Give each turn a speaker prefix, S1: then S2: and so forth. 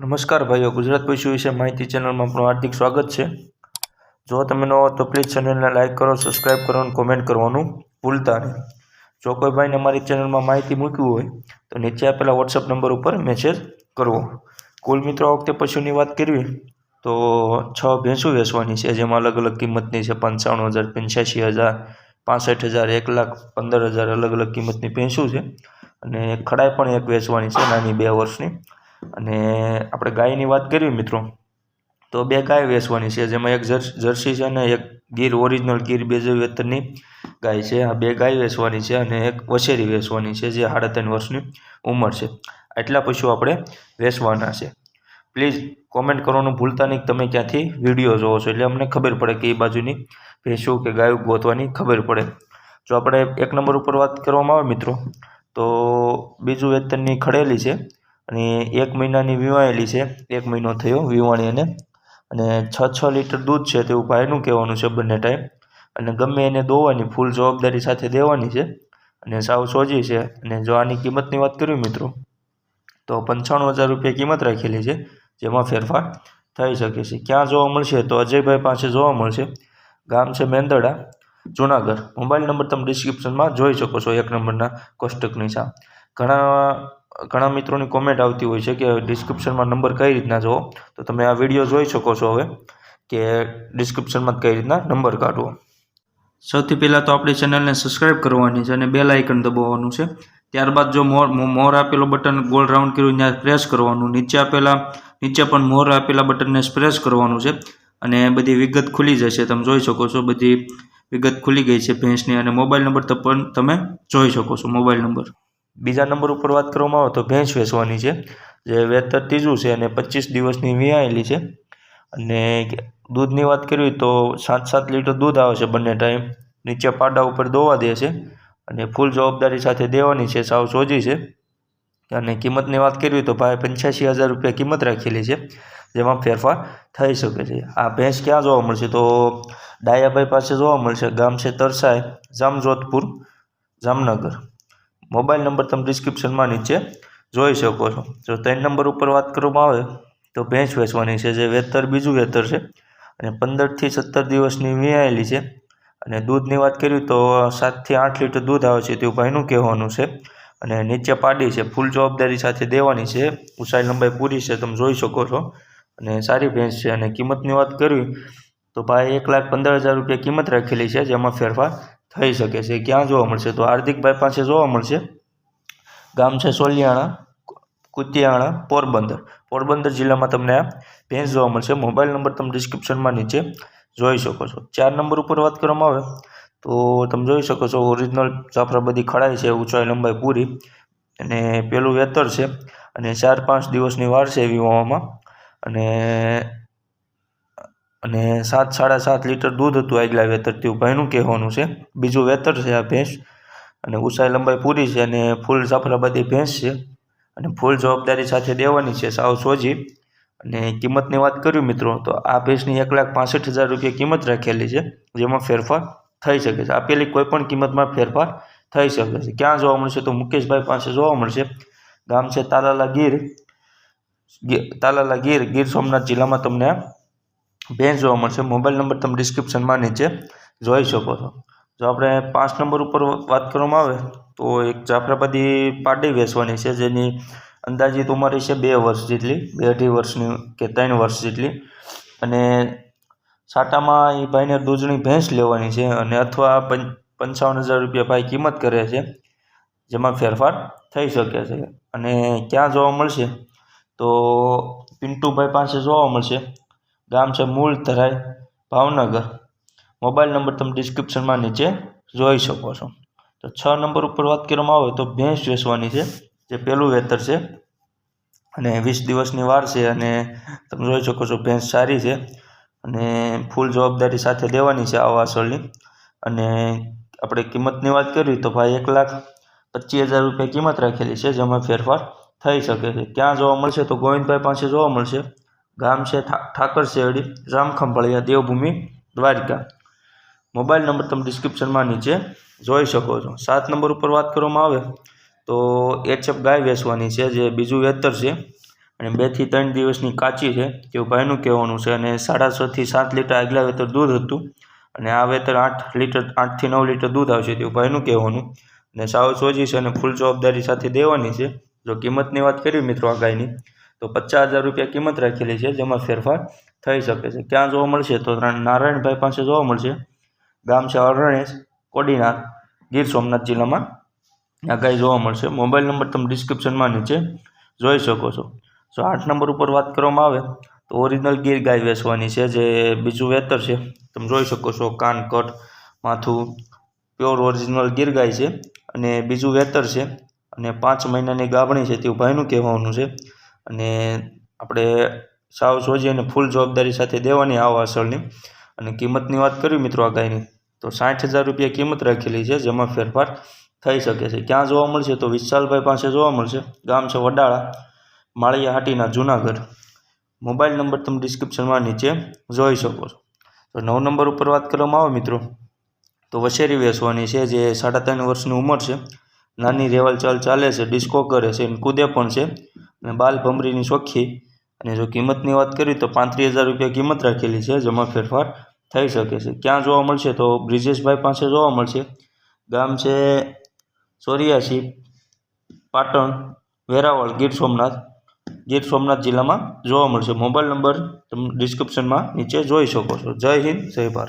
S1: નમસ્કાર ભાઈઓ, ગુજરાત પશુ વિશે માહિતી ચેનલમાં આપણું હાર્દિક સ્વાગત છે. જો તમે હો તો પ્લીઝ ચેનલને લાઇક કરો સબસ્ક્રાઇબ કરો અને કોમેન્ટ કરવાનું ભૂલતા નહીં. જો કોઈ ભાઈને અમારી ચેનલમાં માહિતી મૂકવી હોય, તો નીચે આપેલા વોટ્સઅપ નંબર ઉપર મેસેજ કરવો. કુલ મિત્રો વખતે પશુની વાત કરવી તો છ ભેંસું વેચવાની છે, જેમાં અલગ અલગ કિંમતની છે, પંચાણું હજાર પંચ્યાસી હજાર, પાસઠ હજાર, એક લાખ પંદર હજાર અલગ અલગ કિંમતની ભેંસું છે. અને ખડાઈ પણ એક વેચવાની છે, નાની બે વર્ષની. અને આપણે ગાયની વાત કરીએ મિત્રો, તો બે ગાય વેચવાની છે, જેમાં એક જર્સ છે અને એક ગીર, ઓરિજિનલ ગીર બેજર વેતનની ગાય છે. આ બે ગાય વેચવાની છે અને એક વછેરી વેચવાની છે, જે સાડા ત્રણ વર્ષની ઉંમર છે. આટલા પશુ આપણે વેચવાના છે. પ્લીઝ કોમેન્ટ કરવાનું ભૂલતા નહીં, તમે ક્યાંથી વીડિયો જોવો છો? એટલે અમને ખબર પડે કે એ બાજુની ભેંસો કે ગાયો ગોતવાની ખબર પડે. જો આપણે એક નંબર ઉપર વાત કરવામાં આવે મિત્રો, તો બીજું વેતનની ખડેલી છે. અને એક મહિનાની વીવાયેલી છે. એક મહિનો થયો વીવાણી એને અને છ છ લીટર દૂધ છે તેવું ભાઈનું કહેવાનું છે બંને ટાઈમ. અને ગમે એને દોવાની ફૂલ જવાબદારી સાથે દેવાની છે. અને સાવ સોજી છે. અને જો આની કિંમતની વાત કરીએ મિત્રો, તો પંચાણું હજાર રૂપિયા કિંમત રાખેલી છે, જેમાં ફેરફાર થઈ શકે છે. ક્યાં જોવા મળશે તો અજયભાઈ પાસે જોવા મળશે. ગામ છે મેંદરડા જુનાગઢ. મોબાઈલ નંબર તમે ડિસ્ક્રિપ્શનમાં જોઈ શકો છો એક નંબરના કોષ્ટકની સામે. ઘણા ઘણા મિત્રોની કોમેન્ટ આવતી હોય છે કે ડિસ્ક્રિપ્શનમાં નંબર કઈ રીતના જુઓ? તો તમે આ વીડિયો જોઈ શકો છો હવે કે ડિસ્ક્રિપ્શનમાં કઈ રીતના નંબર કાઢવો. સૌથી પહેલાં તો આપણી ચેનલને સબસ્ક્રાઈબ કરવાની છે અને બેલ આઇકન દબાવવાનું છે. ત્યારબાદ જો મોર મોર આપેલો બટન ગોલ રાઉન્ડ કર્યું ત્યાં પ્રેસ કરવાનું. નીચે આપેલા, નીચે પણ મોર આપેલા બટનને પ્રેસ કરવાનું છે. અને બધી વિગત ખુલી જશે. તમે જોઈ શકો છો બધી વિગત ખુલી ગઈ છે ભેંસની અને મોબાઈલ નંબર તો પણ તમે જોઈ શકો છો. મોબાઈલ નંબર બીજા નંબર ઉપર વાત કરવામાં આવે તો ભેંસ વેચવાની છે, જે વેતર ત્રીજું છે અને પચીસ દિવસની વિયાયેલી છે. અને દૂધની વાત કરવી તો સાત સાત લીટર દૂધ આવે છે બંને ટાઈમ નીચે પાડા ઉપર દોવા દે છે અને ફૂલ જવાબદારી સાથે દેવાની છે, સાવ સોજી છે. અને કિંમતની વાત કરવી તો ભાઈ પંચ્યાસી હજાર રૂપિયા કિંમત રાખેલી છે, જેમાં ફેરફાર થઈ શકે છે. આ ભેંસ ક્યાં જોવા મળશે તો ડાયાભાઈ પાસે જોવા મળશે, ગામ છે તરસાઈ, જામજોધપુર, જામનગર. મોબાઈલ નંબર તમે ડિસ્ક્રિપ્શનમાં નીચે જોઈ શકો છો. જો ત્રણ નંબર ઉપર વાત કરવામાં આવે, તો ભેંસ વેચવાની છે, જે વેતર, બીજું વેતર છે. અને પંદરથી સત્તર દિવસની વિયાયેલી છે. અને દૂધની વાત કરીએ તો સાતથી આઠ લીટર દૂધ આવે છે તેવું ભાઈનું કહેવાનું છે. અને નીચે પાડી છે, ફૂલ જવાબદારી સાથે દેવાની છે. ઉસાઈ લંબાઈ પૂરી છે, તમે જોઈ શકો છો. અને સારી ભેંસ છે. અને કિંમતની વાત કરવી, તો ભાઈ એક લાખ પંદર હજાર રૂપિયા કિંમત રાખેલી છે, જેમાં ફેરફાર થઈ શકે છે. ક્યાં જોવા મળશે? તો હાર્દિકભાઈ પાસે જોવા મળશે. ગામ છે સોલિયાણા, કુતિયાણા, પોરબંદર. પોરબંદર જિલ્લામાં તમને આ ભેંસ જોવા મળશે. મોબાઈલ નંબર તમે ડિસ્ક્રિપ્શનમાં નીચે જોઈ શકો છો. ચાર નંબર ઉપર વાત કરવામાં આવે તો તમે જોઈ શકો છો ઓરિજિનલ બધી ખડાઈ છે, ઊંચાઈ લંબાઈ પૂરી અને પેલું વેતર છે અને ચાર પાંચ દિવસની વાર છે વિવાહમાં અને અને સાત, સાડા સાત લીટર દૂધ હતું આગલા વેતરથી ભાઈનું કહેવાનું છે. બીજું વેતર છે આ ભેંસ. અને ઉષાઈ લંબાઈ પૂરી છે અને ફૂલ જાફરાબાદી ભેંસ છે. અને ફૂલ જવાબદારી સાથે દેવાની છે સાવ સોજી. અને કિંમતની વાત કર્યું મિત્રો, તો આ ભેંસની એક લાખ પાસઠ હજાર રૂપિયા કિંમત રાખેલી છે, જેમાં ફેરફાર થઈ શકે છે. આપેલી કોઈપણ કિંમતમાં ફેરફાર થઈ શકે છે. ક્યાં જોવા મળશે તો મુકેશભાઈ પાસે જોવા મળશે. ગામ છે તાલાલા ગીર. તાલાલા ગીર ગીર સોમનાથ જિલ્લામાં તમને ભેંસ જોવા મળશે મોબાઈલ નંબર તમે ડિસ્ક્રિપ્શનમાં નીચે જોઈ શકો છો. જો આપણે પાંચ નંબર ઉપર વાત કરવામાં આવે, તો એક જાફરાબાદી પાટી વેચવાની છે, જેની અંદાજિત ઉંમર છે બે વર્ષ જેટલી, બે અઢી વર્ષની કે ત્રણ વર્ષ જેટલી. અને સાટામાં એ ભાઈને દૂધની ભેંસ લેવાની છે અને અથવા પંચ પંચાવન હજાર રૂપિયા ભાઈ કિંમત કરે છે, જેમાં ફેરફાર થઈ શકે છે. અને ક્યાં જોવા મળશે, તો પિન્ટુભાઈ પાસે જોવા મળશે. ગામ છે મૂળ તરાઈ ભાવનગર. મોબાઈલ નંબર તમે ડિસ્ક્રિપ્શનમાં નીચે જોઈ શકો છો. તો છ નંબર ઉપર વાત કરવામાં આવે તો ભેંસ વેચવાની છે, જે પહેલું વેતર છે. અને વીસ દિવસની વાર છે અને તમે જોઈ શકો છો ભેંસ સારી છે અને ફૂલ જવાબદારી સાથે દેવાની છે આ વાસળની અને આપણે કિંમતની વાત કરવી તો ભાઈ એક લાખ પચીસ હજાર રૂપિયા કિંમત રાખેલી છે, જેમાં ફેરફાર થઈ શકે છે. ક્યાં જોવા મળશે તો ગોવિંદભાઈ પાસે જોવા મળશે. ગામ છે ઠાકર શેરડી, રામખંભાળિયા, દેવભૂમિ, દ્વારિકા. મોબાઈલ નંબર તમે ડિસ્ક્રિપ્શનમાં નીચે જોઈ શકો છો. સાત નંબર ઉપર વાત કરવામાં આવે તો એચએફ ગાય વેચવાની છે, જે બીજું વેતર છે. અને બેથી ત્રણ દિવસની કાચી છે, તેવું ભાઈનું કહેવાનું છે. અને સાડા છથી સાત લીટર આગલા વેતર દૂધ હતું. અને આ વેતર આઠ લીટર આઠથી નવ લીટર દૂધ આવશે તેવું ભાઈનું કહેવાનું. અને સાવ સોજી છે અને ફૂલ જવાબદારી સાથે દેવાની છે. જો કિંમતની વાત કરી મિત્રો આ ગાયની તો પચાસ હજાર રૂપિયા કિંમત રાખેલી છે, જેમાં ફેરફાર થઈ શકે છે. ક્યાં જોવા મળશે તો નારાયણભાઈ પાસે જોવા મળશે. ગામ છે અરણેશ, કોડીનાર, ગીર સોમનાથ જિલ્લામાં આ ગાય જોવા મળશે. મોબાઈલ નંબર તમે ડિસ્ક્રિપ્શનમાં નીચે જોઈ શકો છો. જો આઠ નંબર ઉપર વાત કરવામાં આવે, તો ઓરિજિનલ ગીર ગાય વેચવાની છે, જે બીજું વેતર છે. તમે જોઈ શકો છો કાન કટ માથું, પ્યોર ઓરિજિનલ ગીર ગાય છે અને બીજું વેતર છે અને પાંચ મહિનાની ગાભણી છે, તેવું ભાઈનું કહેવાનું છે. અને આપણે સાવ સોજી અને ફૂલ જવાબદારી સાથે દેવાની આવા અસલની અને કિંમતની વાત કરવી મિત્રો આ ગાયની, તો સાઠ હજાર રૂપિયા કિંમત રાખેલી છે, જેમાં ફેરફાર થઈ શકે છે. ક્યાં જોવા મળશે તો વિશાલભાઈ પાસે જોવા મળશે. ગામ છે વડાળા, માળિયા હાટીના, જુનાગઢ. મોબાઈલ નંબર તમે ડિસ્ક્રિપ્શનમાં નીચે જોઈ શકો છો. તો નવ નંબર ઉપર વાત કરવામાં આવે મિત્રો, તો વસેરી વેચવાની છે, જે સાડા ત્રણ વર્ષની ઉંમર છે. નાની રેવલ ચાલ ચાલે છે, ડિસ્કો કરે છે, અને કૂદે પણ છે. અને બાલ ભમરીની ચોખ્ખી અને જો કિંમતની વાત કરીએ તો પાંત્રીસ હજાર રૂપિયા કિંમત રાખેલી છે, જેમાં ફેરફાર થઈ શકે છે. ક્યાં જોવા મળશે તો બ્રિજેશભાઈ પાસે જોવા મળશે. ગામ છે ચોર્યાસી પાટણ, વેરાવળ, ગીર સોમનાથ. ગીર સોમનાથ જિલ્લામાં જોવા મળશે. મોબાઈલ નંબર તમે ડિસ્ક્રિપ્શનમાં નીચે જોઈ શકો છો. જય હિન્દ, જય ભારત.